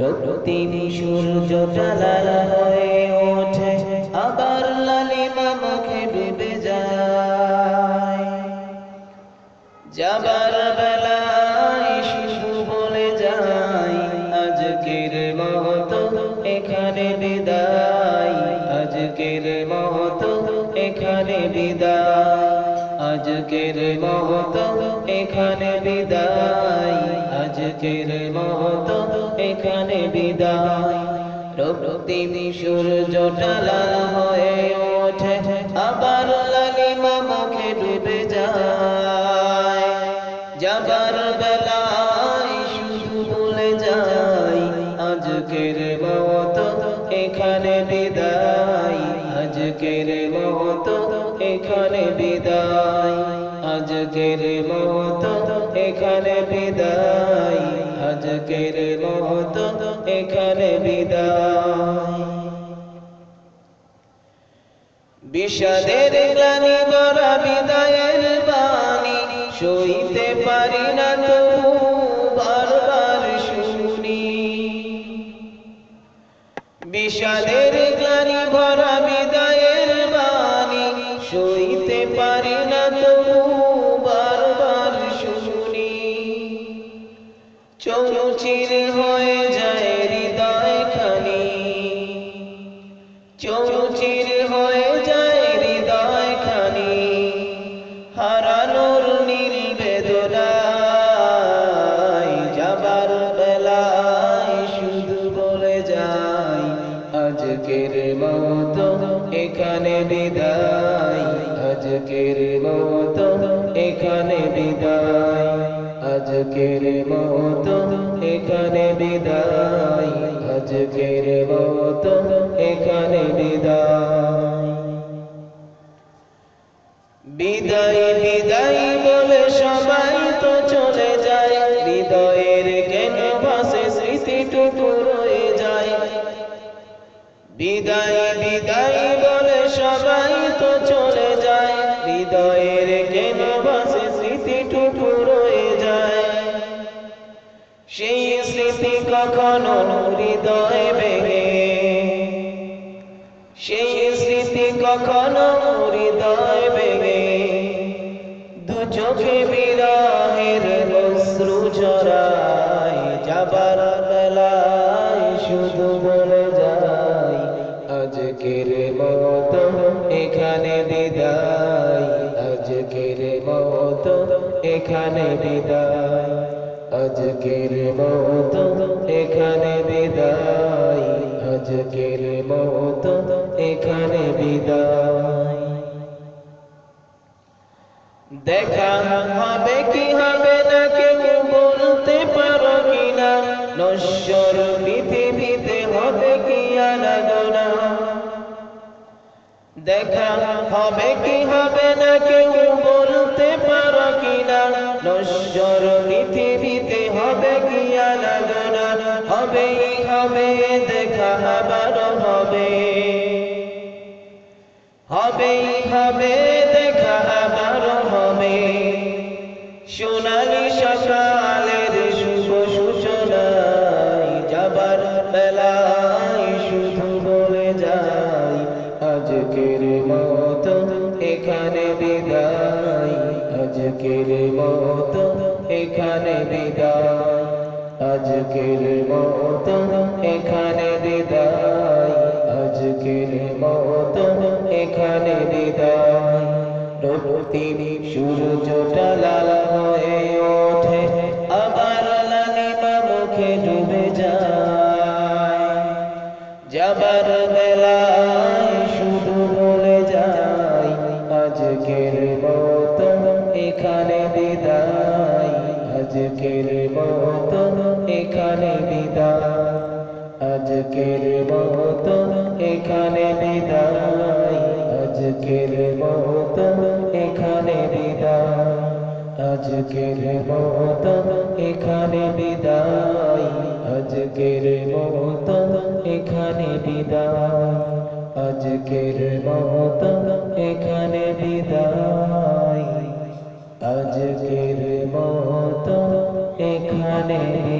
রক্তিম সূর্য জালাল হয়ে ওঠে, আবার লালিমা মুখে ডুবে যায়। যাবার বেলায় শুধু বলে যায়, আজকের মহত এখানে বিদায়, আজকের মহত এখানে বিদায়। আজকের মহত এখানে বিদায়। আজকের মহত এখানে বিদায়। রক্তিম সূর্য ডালাল হয়ে ওঠে, আবার লালিমা মুখে ডুবে যায়। যাবার বেলায় শুধু বলে যায়, আজকের বিদায়। আজকের মত এখানে বিদায়। আজকের মত এখানে বিদায়। বিষাদের গ্লানি বরা বিদায়ের বাণী, সইতে পারি না তো বারবার শুনি। বিষাদের সইতে পারি না তো বারবার শুনি। চৌচির হয়ে যায় হৃদয় খানি। চৌচির হয়ে যায় হৃদয় খানি। হারানোর নীল বেদনায় যাবার বেলায় শুধু বলে যায় আজকের মতো এখানে বিদায়। এখানে বিদায়। এখানে বিদায়। এখানে বিদায়। বিদায় বিদায় বলে সবাই তো চলে যায়। হৃদয়ের কেন স্মৃতিটুকু রয়ে যায়। বিদায় বিদায় বলে সবাই তো চলে হৃদয়ের কেন ভাসে স্মৃতিটুকু রয়ে যায়। সেই স্মৃতি কখনো হৃদয় ভেঙে। সেই স্মৃতি কখনো হৃদয় ভেঙে। দু চোখে বিরাহের অশ্রু ঝরায় যাবার বেলায় শুধু বলে যায়, আজকের মতো এখানে মতো এখানে বিদায়। আজকের মত এখানে বিদায়। আজকের মত এখানে বিদায়। দেখা হবে কি হবে না কেউ বলতে পারো কিনা? নশ্বর দেখা হবে কি হবে না কেউ বলতে পারো কিনা? নশ্বর পৃথিবীতে হবে কি আলাদনা হবেই হবে, দেখা আবার হবে। হবেই হবে, দেখা আবার হবে। সোনালি সকালের শুভ সূচনায় যাবার বেলায় আজকের মতো এখানে বিদায়। আজকের মতো এখানে বিদায়। আজকের মতো এখানে বিদায়। আজকের মতো এখানে বিদায়। রক্তিম সূর্যটা লাল হয়ে ওঠে আবার লালিমা মুখে ডুবে যায়। যাবার আজকের মতো এখানে বিদায়। আজকের মতো এখানে বিদায়। আজকের মতো এখানে বিদায়। আজকের মতো এখানে বিদায়। ने